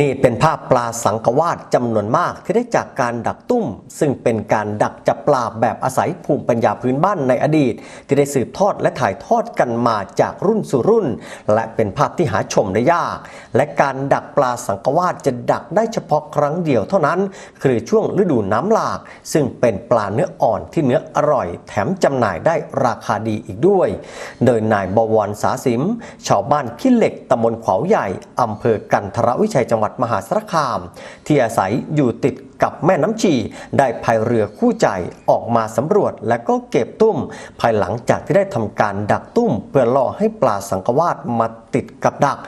นี่เป็นภาพปลาสังกวาดจำนวนมากที่ได้จากการดักตุ้ม ซึ่งเป็นการดักจับปลาแบบอาศัยภูมิปัญญาพื้นบ้านในอดีต ที่ได้สืบทอดและถ่ายทอดกันมาจากรุ่นสู่รุ่น และเป็นภาพที่หาชมได้ยาก และการดักปลาสังกวาดจะดักได้เฉพาะครั้งเดียวเท่านั้น คือช่วงฤดูน้ำหลาก ซึ่งเป็นปลาเนื้ออ่อนที่เนื้ออร่อย แถมจำหน่ายได้ราคาดีอีกด้วย โดยนายบวรสาสิม ชาวบ้านขี้เหล็กตำบลขวาวใหญ่อำเภอกันทรวิชัยจังหวัดมหาสารคาม ที่อาศัยอยู่ติด กับแม่น้ำชี ได้พายเรือคู่ใจออกมาสำรวจและก็เก็บตุ้ม ภายหลังจากที่ได้ทำการดักตุ้ม เพื่อล่อให้ปลาสังกวาดมาติดกับดัก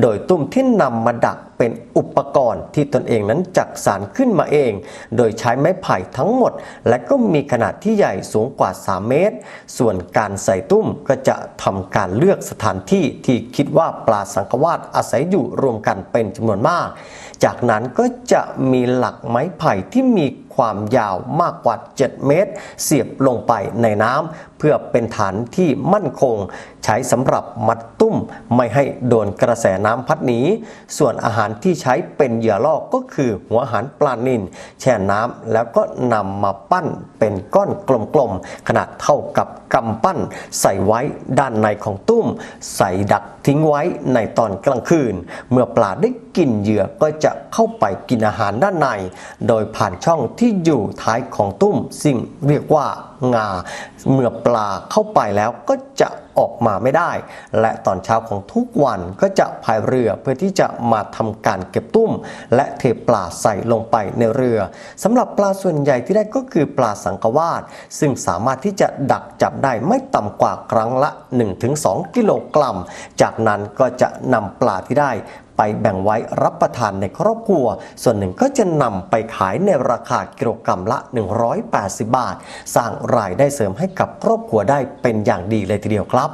โดยตุ้มที่นำมาดักเป็นอุปกรณ์ที่ตนเองนั้นจักสารขึ้นมาเอง โดยใช้ไม้ไผ่ทั้งหมด และก็มีขนาดที่ใหญ่สูงกว่า 3 เมตร ส่วนการใส่ตุ้มก็จะทำการเลือกสถานที่ที่คิดว่าปลาสังกวาดอาศัยอยู่รวมกันเป็นจำนวนมาก จากนั้นก็จะมีหลักไม้ไไผ่ที่มีความยาวมากกว่า 7 เมตร เสียบลงไปในน้ำ พื่อเป็นฐานที่มั่นคง ใช้สำหรับมัดตุ้มไม่ให้โดนกระแสน้ำพัดหนีส่วนอาหารที่ใช้เป็นเหยื่อล่อก็คือหัวอาหารปลานิลแช่น้ำแล้วก็นำมาปั้นเป็นก้อนกลมๆขนาดเท่ากับกำปั้น ใส่ไว้ด้านในของตุ้ม ใส่ดักทิ้งไว้ในตอนกลางคืน เมื่อปลาได้กินเหยื่อก็จะเข้าไปกินอาหารด้านใน โดยผ่านช่องที่อยู่ท้ายของตุ้มซึ่งเรียกว่า งา เมื่อปลาเข้าไปแล้วก็จะออกมาไม่ได้ และตอนเช้าของทุกวันก็จะพายเรือเพื่อที่จะมาทำการเก็บตุ้ม และเทปลาใส่ลงไปในเรือสำหรับปลาส่วนใหญ่ที่ได้ก็คือปลาสังกวาดซึ่งสามารถที่จะดักจับได้ไม่ต่ำกว่าครั้งละ 1-2 กิโลกรัม จากนั้นก็จะนำปลาที่ได้ไปแบ่งไว้รับประทานในครอบครัว ส่วนหนึ่งก็จะนำไปขายในราคากิโลกรัมละ 180 บาท สร้างรายได้เสริมให้กับครอบครัวได้เป็นอย่างดีเลยทีเดียวครับ